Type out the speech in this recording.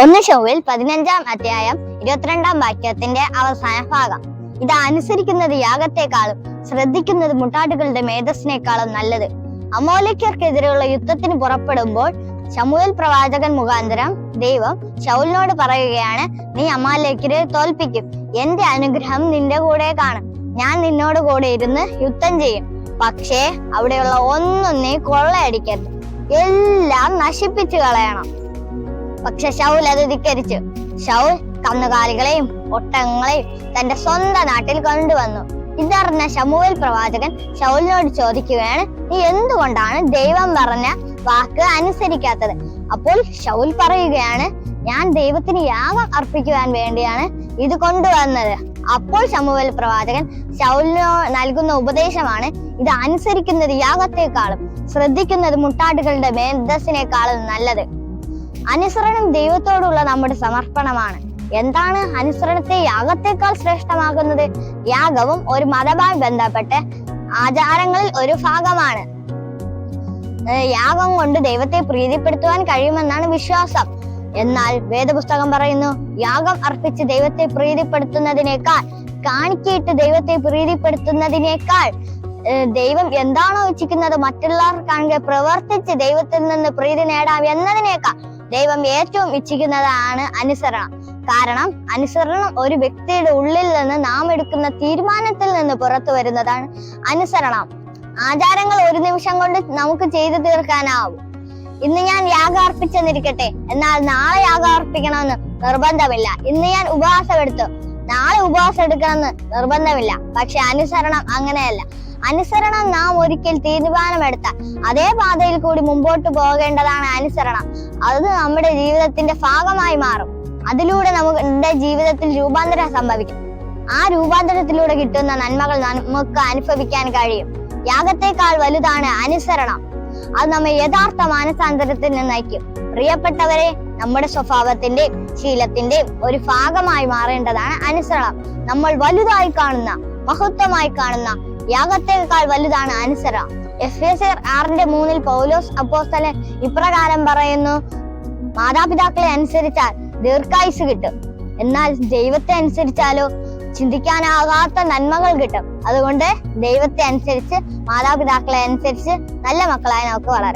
ഒന്ന് ഷോവിൽ പതിനഞ്ചാം അധ്യായം ഇരുപത്തിരണ്ടാം വാക്യത്തിന്റെ അവസാന ഭാഗം. ഇത് അനുസരിക്കുന്നത് യാഗത്തെക്കാളും ശ്രദ്ധിക്കുന്നത് മുട്ടാടുകളുടെ മേധസ്സിനേക്കാളും നല്ലത്. അമോലയ്ക്കർക്കെതിരെയുള്ള യുദ്ധത്തിന് പുറപ്പെടുമ്പോൾ ശമുവൽ പ്രവാചകൻ മുഖാന്തരം ദൈവം ശൗലിനോട് പറയുകയാണ് നീ അമാലേക്കരെ തോൽപ്പിക്കും. എന്റെ അനുഗ്രഹം നിന്റെ കൂടെ കാണും. ഞാൻ നിന്നോട് കൂടെ ഇരുന്ന് യുദ്ധം ചെയ്യും. പക്ഷേ അവിടെയുള്ള ഒന്നും നീ കൊള്ളയടിക്കരുത്. എല്ലാം നശിപ്പിച്ചു കളയണം. പക്ഷെ ഷൗൽ അത് ധിക്കരിച്ചു. ഷൗൽ കന്നുകാലികളെയും ഒട്ടകങ്ങളെയും തന്റെ സ്വന്തം നാട്ടിൽ കൊണ്ടുവന്നു. ഇതറിഞ്ഞ ശമുവേൽ പ്രവാചകൻ ഷൗലിനോട് ചോദിക്കുകയാണ് നീ എന്തുകൊണ്ടാണ് ദൈവം പറഞ്ഞ വാക്ക് അനുസരിക്കാത്തത്? അപ്പോൾ ഷൗൽ പറയുകയാണ് ഞാൻ ദൈവത്തിന് യാഗം അർപ്പിക്കുവാൻ വേണ്ടിയാണ് ഇത് കൊണ്ടുവന്നത്. അപ്പോൾ ശമുവേൽ പ്രവാചകൻ ശൗലിനോ നൽകുന്ന ഉപദേശമാണ് ഇത് അനുസരിക്കുന്നത് യാഗത്തെക്കാളും ശ്രദ്ധിക്കുന്നത് മുട്ടാടുകളുടെ മേധസ്സിനേക്കാളും നല്ലത്. അനുസരണം ദൈവത്തോടുള്ള നമ്മുടെ സമർപ്പണമാണ്. എന്താണ് അനുസരണത്തെ യാഗത്തെക്കാൾ ശ്രേഷ്ഠമാകുന്നത്? യാഗവും ഒരു മതമായി ബന്ധപ്പെട്ട് ആചാരങ്ങളിൽ ഒരു ഭാഗമാണ്. യാഗം കൊണ്ട് ദൈവത്തെ പ്രീതിപ്പെടുത്തുവാൻ കഴിയുമെന്നാണ് വിശ്വാസം. എന്നാൽ വേദപുസ്തകം പറയുന്നു യാഗം അർപ്പിച്ച് ദൈവത്തെ പ്രീതിപ്പെടുത്തുന്നതിനേക്കാൾ കാണിക്കയിട്ട് ദൈവത്തെ പ്രീതിപ്പെടുത്തുന്നതിനേക്കാൾ ദൈവം എന്താണോ ഇച്ഛിക്കുന്നത് കാണുക പ്രവർത്തിച്ച് ദൈവത്തിൽ നിന്ന് പ്രീതി നേടാം എന്നതിനേക്കാൾ ദൈവം ഏറ്റവും ഇച്ഛിക്കുന്നതാണ് അനുസരണം. കാരണം അനുസരണം ഒരു വ്യക്തിയുടെ ഉള്ളിൽ നിന്ന് നാം എടുക്കുന്ന തീരുമാനത്തിൽ നിന്ന് പുറത്തു വരുന്നതാണ് അനുസരണം. ആചാരങ്ങൾ ഒരു നിമിഷം കൊണ്ട് നമുക്ക് ചെയ്തു തീർക്കാനാവും. ഇന്ന് ഞാൻ യാഗം അർപ്പിച്ചെന്നിരിക്കട്ടെ. എന്നാൽ നാളെ യാഗം അർപ്പിക്കണമെന്ന് നിർബന്ധമില്ല. ഇന്ന് ഞാൻ ഉപവാസം എടുത്തു. നാളെ ഉപവാസം എടുക്കണമെന്ന് നിർബന്ധമില്ല. പക്ഷെ അനുസരണം അങ്ങനെയല്ല. അനുസരണം നാം ഒരിക്കൽ തീരുമാനമെടുത്താൽ അതേ പാതയിൽ കൂടി മുമ്പോട്ട് പോകേണ്ടതാണ് അനുസരണം. അത് നമ്മുടെ ജീവിതത്തിന്റെ ഭാഗമായി മാറും. അതിലൂടെ നമ്മുടെ ജീവിതത്തിൽ രൂപാന്തരം സംഭവിക്കും. ആ രൂപാന്തരത്തിലൂടെ കിട്ടുന്ന നന്മകൾ നമുക്ക് അനുഭവിക്കാൻ കഴിയും. യാഗത്തെക്കാൾ വലുതാണ് അനുസരണം. അത് നമ്മെ യഥാർത്ഥ മാനസാന്തരത്തിന് നയിക്കും. പ്രിയപ്പെട്ടവരെ നമ്മുടെ സ്വഭാവത്തിന്റെയും ശീലത്തിന്റെയും ഒരു ഭാഗമായി മാറേണ്ടതാണ് അനുസരണം. നമ്മൾ വലുതായി കാണുന്ന മഹത്വമായി കാണുന്ന യാഗത്തേക്കാൾ വലുതാണ് അനുസര. എഫ് എസ് ആറിന്റെ മൂന്നിൽ പൗലോസ് അപ്പോസ്തലൻ ഇപ്രകാരം പറയുന്നു മാതാപിതാക്കളെ അനുസരിച്ചാൽ ദീർഘായുസ് കിട്ടും. എന്നാൽ ദൈവത്തെ അനുസരിച്ചാലോ? ചിന്തിക്കാനാകാത്ത നന്മകൾ കിട്ടും. അതുകൊണ്ട് ദൈവത്തെ അനുസരിച്ച് മാതാപിതാക്കളെ അനുസരിച്ച് നല്ല മക്കളായി നമുക്ക് വളരാം.